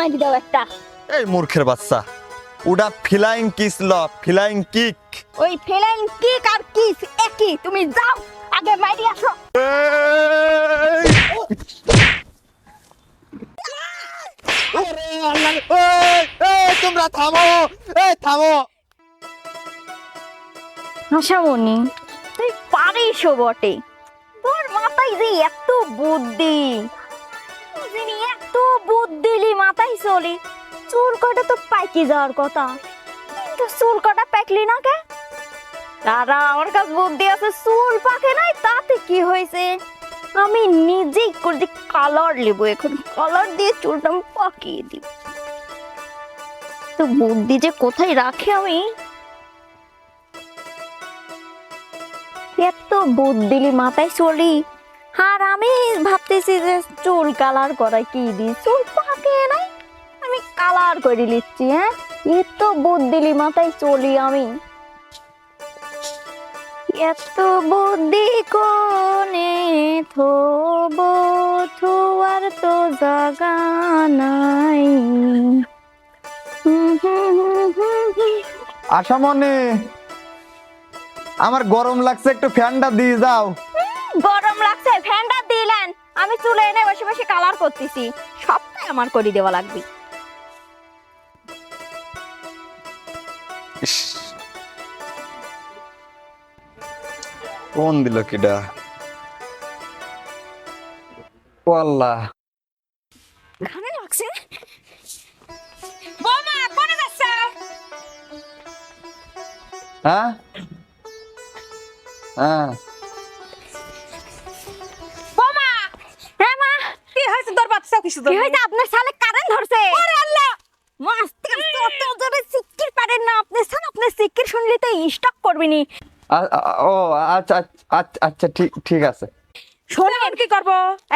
মারি দাও একটা। এই মূর্খের বাচ্চা। ওটা ফ্লাইং কিস ল ফ্লাইং কিক। ওই কিক আর কিস একই তুমি যাও আগে মারি আসো। তোমরা থামো এই! থামো আশামণি তুই পারিস বটে। তোর মাথায় যে এত বুদ্ধি এত বুদ্ধিলি মাথায় চলি, চুল কাটা তো পাইকি যাওয়ার কথা। কিন্তু চুল কাটা পাকলি না কে? তারা আমার কাছে বুদ্ধি আছে, চুল পাকে নাই, তাতে কি হয়েছে? আমি নিজেই করে কালার নেব এখন কালার দিয়ে চুলটা আমি পাকিয়ে দিব। তো বুদ্ধি যে কোথায় রাখি আমি? এত বুদ্ধিলি মাথায় চলি আর আমি ভাবতেছি যে চুল কালার করাই কি দি চুল পাকে নাই। আমি কালার করে নিচ্ছি হ্যাঁ? এত বুদ্ধিলি মাথায় চলি আমি। এত বুদ্ধি কোনে থব, থুয়ার তো জাগা নাই। আশা মনে, আমার গরম লাগছে, একটু ফ্যানটা দিয়ে যাও। গরম লাগছে ফ্যানটা দিলেন। আমি চুলে এনে বসে বসে কালার করতেছি। সবটাই আমার করে দেওয়া লাগবে। কোন দিল কিডা? ও আল্লাহ। ঘামে লাগছে। বৌমা কোনে যাচ্ছে? হ্যাঁ? হ্যাঁ। বাচ্চা কি হয়েছে? আপনার সালে কারেন্ট ধরছে? ওরে আল্লাহ! জোরে সিক্কির পারেন না। আপনি সান আপনি সিক্কির শুনলে তো স্টক করবিনি। ও আচ্ছা আচ্ছা আচ্ছা ঠিক ঠিক আছে। শোনেন কি করব?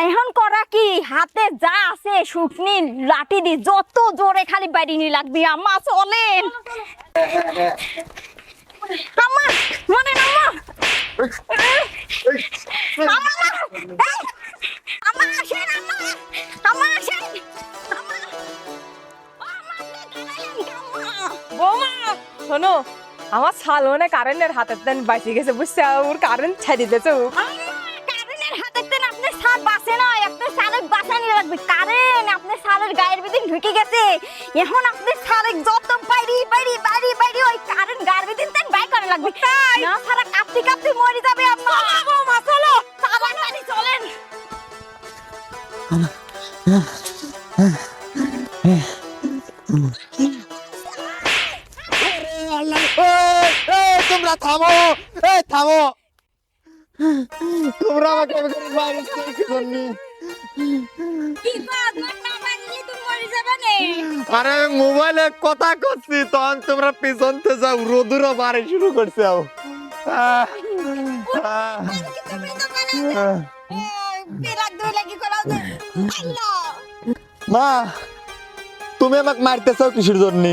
এখন করা কি? হাতে যা আছে শুকনি লাঠি দি যত জোরে খালি বাইরিনি লাগবি আম্মা চলেন আম্মা মানে আম্মা আম্মা আম্মা আসেন আসেন? বৌমা শোনো আমার সালনে কারেন্টের হাতের দেন বাঁচিয়ে গেছে বুঝছে? ওর কারেন্ট ছাড়িয়ে দিয়েছে আম্মা, কারেন্টের হাতের আপনার সার বাঁচে নয় আপনার সারের বাঁচানি লাগবে। কারেন্ট আপনার সারের গায়ের ভিতরে ঢুকে গেছে। এখন আপনার সারের যত বাইরি বাইরি বাইরি বাইরি ওই কারেন্ট গায়ের ভিতরে তেন বাই করা লাগবে। না সারা কাঁপতে কাঁপতে মরে যাবে আম্মা বৌমা চলো। তাড়াতাড়ি চলেন। এই, এই, তোমরা থামো এই থামো। তোমরা আমাকে বাইরে থেকে জন্য আরে মোবাইলে কথা করছি তখন তোমরা পিছনতে যাও, রোদুরও বাড়ি শুরু করছে মা, তুমি আমাকে মারতেছো কিসের জন্য?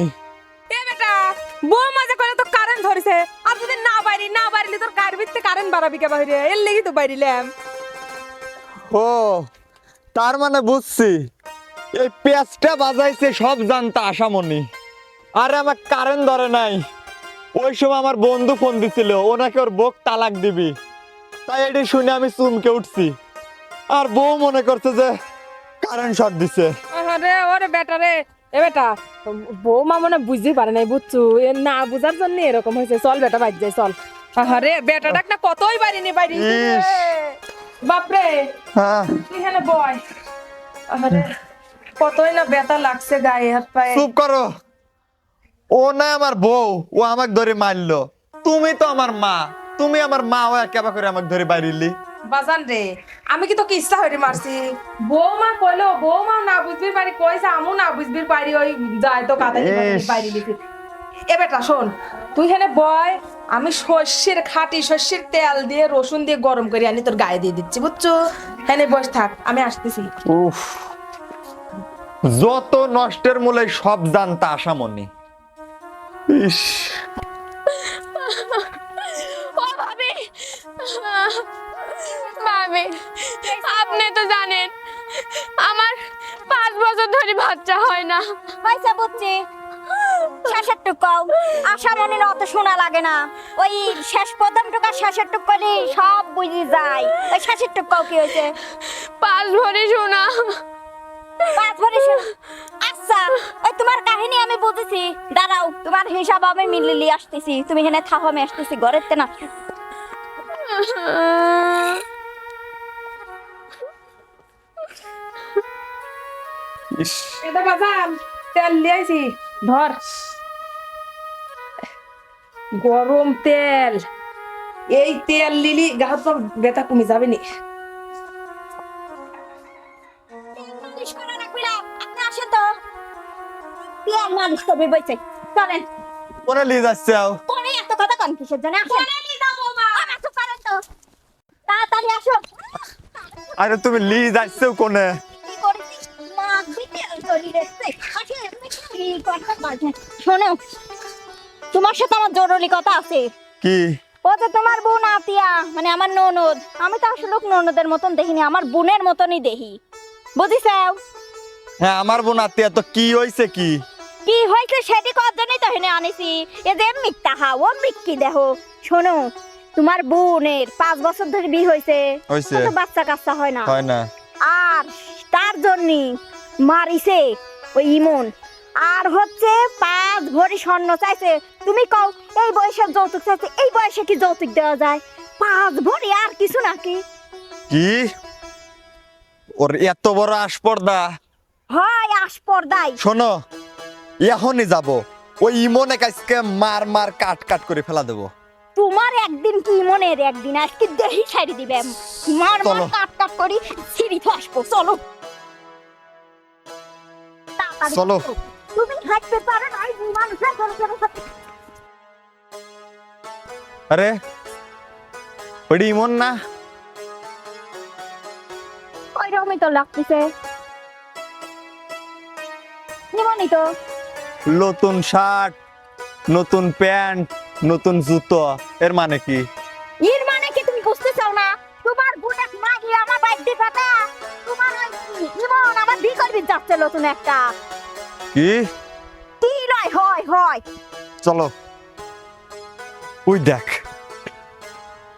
বৌমা যে করে তো কারেন্ট ধরেছে। আর যদি না বাইরি না বাইরিলে তোর গায়ের ভিতরে কারেন্ট বাড়াবি কে বাইরে এর লেগে তো বাইরিলাম। ও তার মানে বুঝছি। এই পেঁচটা বাজাইছে সব জানতা আশামনি আরে আমার কারেন্ট ধরে নাই। ওই সময় আমার বন্ধু ফোন দিছিল ওনাকে ওর বোক তালাক দিবি। তাই এটি শুনে আমি চুমকে উঠছি। আর বউ মনে করছে যে কারেন্ট শর্ট দিছে। আরে ওরে বেটা রে এ বেটা বৌমা মনে বুঝতেই পারে নাই বুঝছু। না বুঝার জন্য এরকম হয়েছে। চল বেটা বাজ যাই চল। আরে বেটা ডাক না কতই বাড়িনি বাড়ি। বাপরে হ্যাঁ। এখানে বয়। আরে কতই না ব্যথা লাগছে গায়ে হাত পায়ে। চুপ করো। ও না আমার বউ ও আমাকে ধরে মারলো। তুমি তো আমার মা। তুমি আমার মা ও কেবা করে আমাকে ধরে বাইরিলি বাজান রে আমি কি তোকে ইচ্ছা হয়ে মারছি? বৌমা কইলো বৌমা না বুঝবি পারি কইছে আমু না বুঝবি পারি ওই যায় তো কাদাই পারি লিখি এ বেটা শোন তুই এখানে বয় আমি শস্যের খাঁটি শস্যের তেল দিয়ে রসুন দিয়ে গরম করে আনি তোর গায়ে দিয়ে দিচ্ছি বুঝছ? হ্যাঁ বস থাক আমি আসতেছি। উফ। যত নষ্টের মূলে সব জানতা আশামনি ইস। আপনি তো জানেন আমার পাঁচ বছর ধরে বাচ্চা হয় না। পয়সা বুঝছি। শেষের আশা মনে অত শোনা লাগে না। ওই শেষ প্রথম টুকা শেষের টুক করলে সব বুঝে যায়। ওই শেষের টুকাও কি হয়েছে? পাঁচ ভরি সোনা পাঁচ ভরি শোনা। আচ্ছা ওই তোমার কাহিনী আমি বুঝেছি। দাঁড়াও তোমার হিসাব আমি মিলিয়ে আসতেছি। তুমি এখানে থাকো আমি আসতেছি। ঘরের তে না এটা বাজান তেল লিয়াইছি ধর। গরম তেল। এই তেল লিলি গাহাত পর বেতা কমে যাবে নি। মালিশ তো বইছে চলেন। আও। পরে এত কথা কন কিসের জন্য? পরে মা। আমার তো তো। তাড়াতাড়ি আসো আরে তুমি লিজ যাচ্ছে কোনে? শোনো তোমার সাথে আমার জরুরি কথা আছে। কি? ও তো তোমার বোন আতিয়া মানে আমার ননদ আমি তো আসলে ননদের মতন দেখিনি আমার বোনের মতনই দেখি বুঝিসাও হ্যাঁ আমার বোন আত্মীয় তো কি হইছে কি? কি হয়েছে সেটি করার তো হেনে আনিছি। এ যে মিথ্যা হাও মিক্কি দেহ শোনো তোমার বোনের পাঁচ বছর ধরে বিয়ে হয়েছে হইছে। বাচ্চা কাচ্চা হয় না। হয় না। আর তার জন্য মারিছে ওই ইমন। আর হচ্ছে পাঁচ ভরি স্বর্ণ চাইছে। তুমি কও এই বয়সে যৌতুক চাইছে এই বয়সে কি যৌতুক দেওয়া যায়? পাঁচ ভরি আর কিছু নাকি? কি? ওর এত বড় আসপর্দা। হয় আসপর্দাই। শোনো এখনই যাব। ওই ইমনে কাজকে মার মার কাট কাট করে ফেলা দেবো। তোমার একদিন কি মনের একদিন? আজকে দেহি ছাড়ি দিবে। মার মার। কাট কাট করি সিঁড়ি তো আসব। চলো। চলো। তুমি পারো না মানুষের আরে ওইটা ইমন না? ওইরকমই তো লাগতেছে। তো। নতুন শার্ট নতুন প্যান্ট নতুন জুতো এর মানে কি? এর মানে কি তুমি বুঝতে চাও না? তোমার মাগি আমার তোমার ওই ইমন আমার যাচ্ছে নতুন একটা। কি? কি নয় হয় হয়। চলো। ওই দেখ।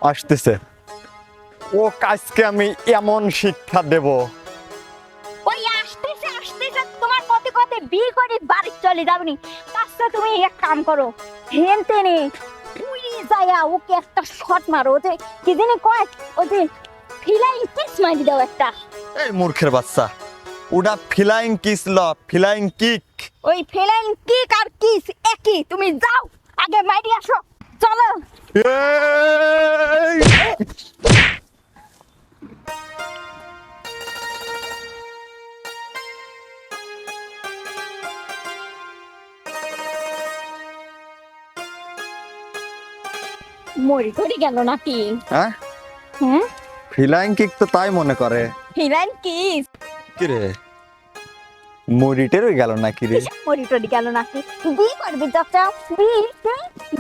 আসতেছে। ও কাজকে আমি এমন শিক্ষা দেব। ওই আসতেছে আসতেছে তোমার কত কত বিয়ে করে বাড়ি চলে যাবনি। তাছাড়া তুমি এক কাম করো হেন টেনে উড়ি যায়া ওকে একটা শট মারো ও যে কি জানি কয় ও যে ফিলাইং কিস মারি দাও একটা। এই মূর্খের বাচ্চা। ওটা ফিলাইং কিস ল ফিলাইং কিক। ওই ফিলাইং কিক আর কিস একই তুমি যাও আগে মাইরি আসো চলো। মরি করে গেল নাকি? হ্যাঁ? হ্যাঁ ফিলাইং কিক তো তাই মনে করে। Flying kiss. কি রে মরিটের গেল নাকি রে? মরি গেল নাকি? বি করবি যাচ্ছা বি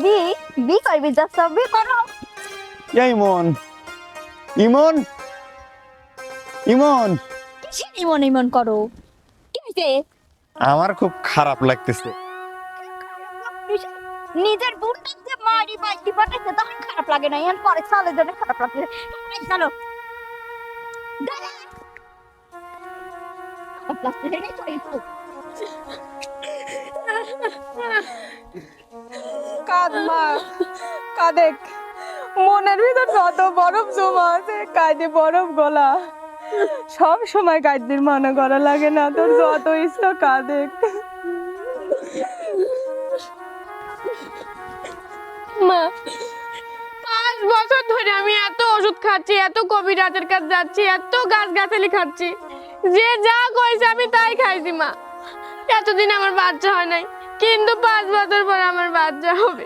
বি বি করবি যাচ্ছা বি করো। এই ইমন। ইমন? ইমন? কিসের ইমন ইমন করো? কি হয়েছে আমার খুব খারাপ লাগতেছে। নিজের বোনটা যে মারি বাইটি পাঠাইছে তখন খারাপ লাগে না। এখন পরে সালে জন্য খারাপ লাগে চলো। দাঁড়া। কাঁদেক। মনের ভিতর যত বরফ জমা আছে, কাঁদে বরফ গলা। সব সময় মনে করা লাগে না, তোর যত ইচ্ছা মা, পাঁচ বছর ধরে আমি এত ওষুধ খাচ্ছি, এত কবিরাজের কাছে যাচ্ছি, এত গাছ গাছালি খাচ্ছি। যে যা কইছে আমি তাই খাইছি মা। এতদিন আমার বাচ্চা হয় নাই কিন্তু পাঁচ বছর পর আমার বাচ্চা হবে।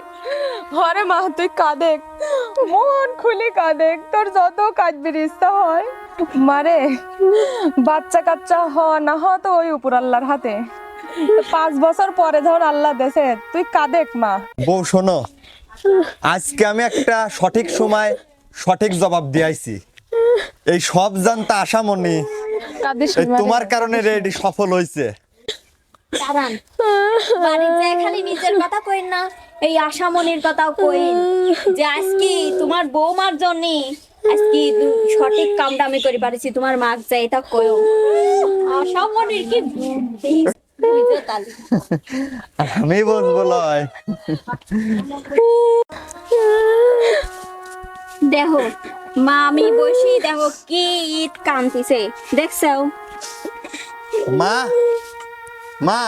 ঘরে মা তুই কাঁদেক মন খুলি কাঁদেক তোর যত কাঁদবির ইচ্ছা হয়। মারে বাচ্চা কাচ্চা হ না হ তো ওই উপর আল্লাহর হাতে। পাঁচ বছর পরে ধর আল্লাহ দেশে তুই কাঁদেক মা। বউ শোনো। আজকে আমি একটা সঠিক সময় সঠিক জবাব দিয়েছি এই সব জানতা আশামণি তোমার কারণে রেডি সফল হয়েছে দাঁড়ান। বাড়ির যায় খালি নিজের কথা কইন না এই আশামনির কথাও কইন যে আজকে তোমার বৌমার জন্য আজকে সঠিক কামটা আমি করে পারিছি তোমার মাক এটা কইও আশামনির কি বুদ্ধি? বুঝো তালি। আমি বলব লয়। দেখো মা আমি বসি দেখো কি ঈদ কান্তিছে দেখছ মা মা।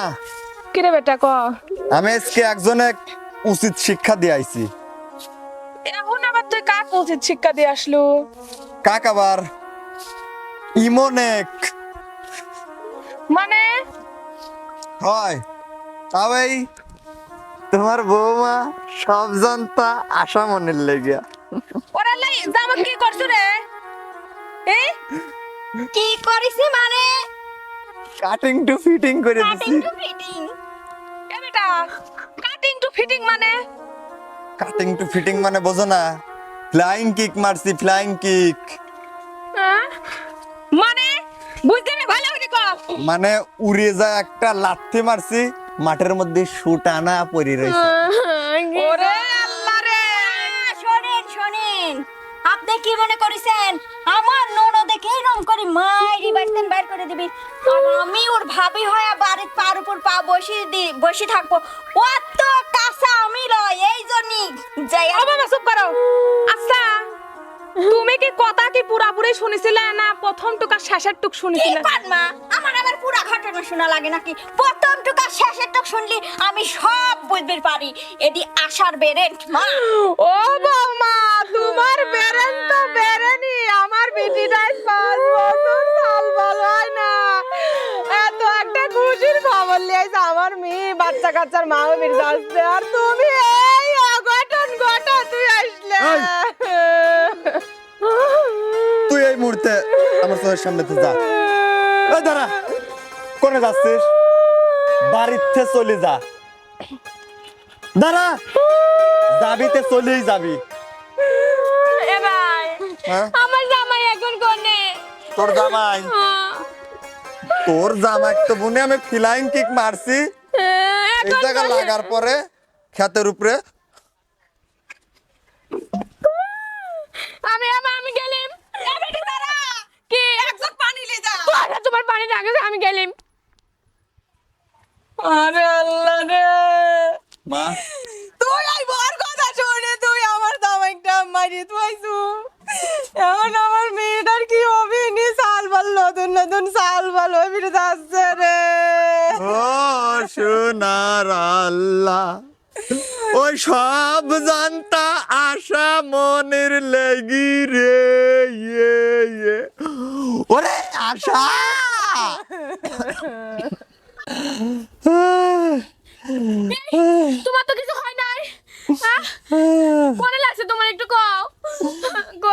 কিরে বেটা ক? আমি আজকে একজনে উচিত শিক্ষা দিয়ে আইছি। এখন আবার তুই কাক উচিত শিক্ষা দিয়ে আসলো? কাক আবার? ইমনেক। মানে? হয়। তাও এই তোমার বৌমা সব জানতা আশা মনের লেগে জামা কি করছ রে? এই কি করিছি মানে? কাটিং টু ফিটিং করে কাটিং টু ফিটিং এ বেটা কাটিং টু ফিটিং মানে? কাটিং টু ফিটিং মানে বোঝো না। ফ্লাইং কিক মারছি ফ্লাইং কিক হ্যাঁ? মানে? বুঝতে না ভালো করে ক মানে উড়ে যায় একটা লাথি মারছি মাঠের মধ্যে শুট আনা পরি রয়েছে ওরে আপনি কি মনে করেছেন? আমার ননদে দেখে এরকম করে মাইরি বাড়তেন বাইর করে দিবি? আর আমি ওর ভাবি হয়ে বাড়ির পার উপর পা বসি দি বসে থাকব। অত কাঁচা আমি লয় এই জন্যই যাই ও বাবা চুপ করো। আচ্ছা তুমি কি কথা কি পুরাপুরি শুনেছিলে না প্রথম টুকা শেষের টুক শুনেছিলে মা? ঘটনা শোনা লাগে নাকি? প্রথম টুকা শেষের টুক শুনলি আমি সব বুঝতে পারি। এটি আশার বেরেন্ট মা। ও বৌমা তোমার বেরেন তো বেরেনি আমার বেটিটাই পাঁচ বছর সাল ভালো হয় না। এত একটা খুশির খবর লিয়েছে। আমার মেয়ে বাচ্চা কাচ্চার মা বের যাচ্ছে আর তুমি এই অঘটন ঘটা তুই আসলে তুই এই মুহূর্তে আমার চোখের সামনে থেকে যা। দাঁড়া। কোনে যাচ্ছিস? বাড়িতে চলে যা। দাঁড়া। যাবিতে চলেই যাবি। এ ভাই হ্যাঁ? আমার জামাই এখন কোনে? তোর জামাই? তোর জামাই তো বুনে আমি ফিলাইং কিক মারছি। এই জায়গা লাগার পরে ক্ষেতের উপরে। আমি আমি আমি গেলিম। কি একজন পানি লে যা। তোমার পানি লাগে আমি গেলিম। আরে আল্লাহ রে। মা? তুই এই বর কথা শুনে তুই আমার দামাইটা মারি তুইছু এখন আমার মেয়েটার কি হবে? নি সাল ভালো নতুন নতুন সাল ভালো হয়ে যাচ্ছে রে। ও সোনার আল্লাহ ওই সব জানতা আশা মনের লেগি রে ইয়ে ইয়ে। ওরে আশা! তোমার তো কিছু হয় নাই? কোনে লাগছে তোমার একটু কও।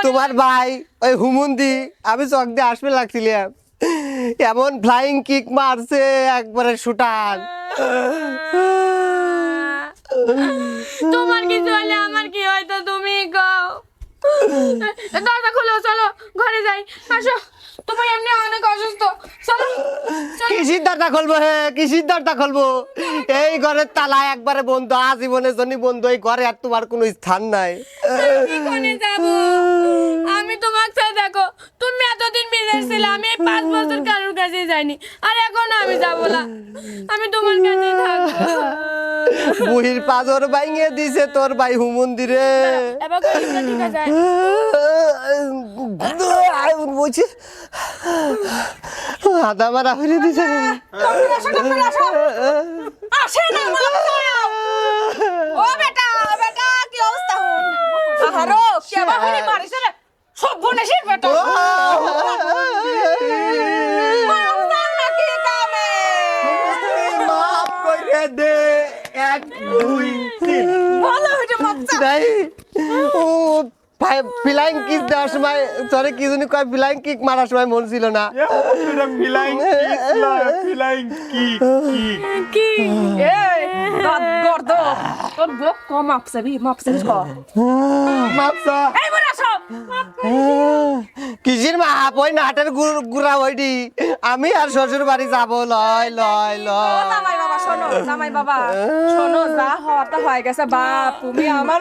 তোমার ভাই ওই হুমুন্দি আমি চক দিয়ে আসবে লাগছিলাম। এমন ফ্লাইং কিক মারছে একবারে শুটান। তোমার কিছু হলে আমার কি হয়তো তুমি কও। দরজা খোলো চলো ঘরে যাই। আসো। তুমি এমনি অনেক অসুস্থ। চলো দরজা খুলবো হে? দরজা খুলবো? এই ঘরের তালা একবারে বন্ধ আজীবনের জন্য বন্ধ এই ঘরে আর তোমার কোনো স্থান নাই। আমি কোনে যাব? আমি তোমাকে চাই দেখো তুমি এতদিন বিদেশ ছিলে আমি এই পাঁচ বছর কারোর কাছে যাইনি। আর এখন আমি যাব না। আমি তোমার কাছেই থাকব। বুহির পাজর বাইঙে দিছে তোর ভাই হুমন্দিরে। এবার করে ঠিক আছে। বলছি আদা মারা হয়ে দিছে। আসে না ও বেটা বেটা কি অবস্থা? হন আহারো কে বাহিনী মারিছে রে? সব বনেশের বেটা। দে এক দুই তিন। ভালো হইছে বাচ্চা। নাই ভাই oh কিক দেওয়ার সময় সরে কি জানি কয় ফ্লাইং কিক মারার সময় মন ছিল না। ফ্লাইং কিক কিক কি এই গর্দ তোর বক কম বি মাপসা এই কিজির মা নাটের গুড়া হইডি আমি আর শ্বশুর বাড়ি যাব লয় লয় লয়। বাবা শোনো জামাই বাবা শোনো যা হওয়ার তো হয়ে গেছে বাপ তুমি আমার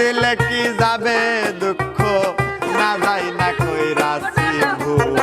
দিলে কি যাবে দুঃখ? না যাই না কই রাশি ভুল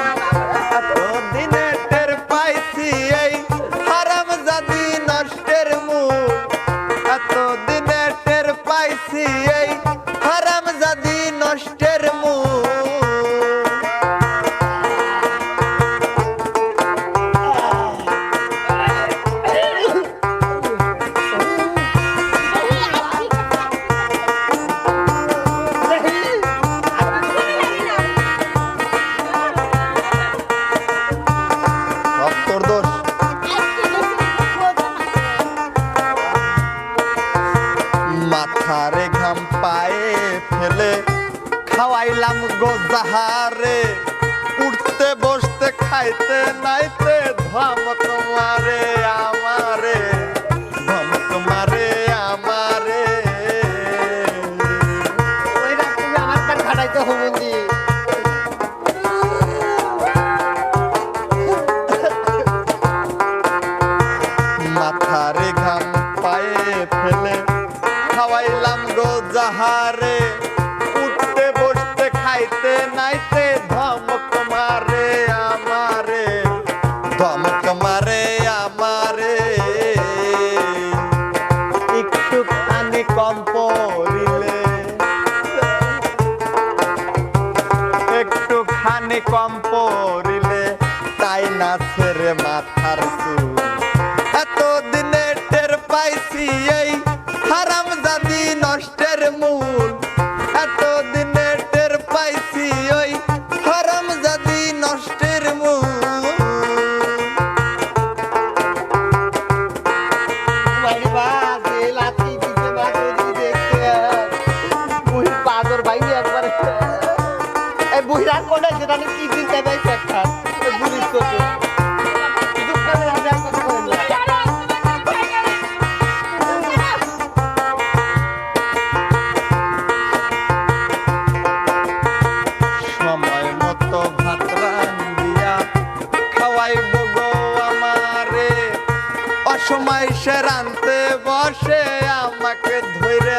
সে রানতে বসে আমাকে ধরে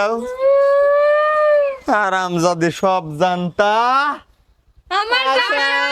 দেখছে আরাম যদি সব জানতা। আমার আশামণি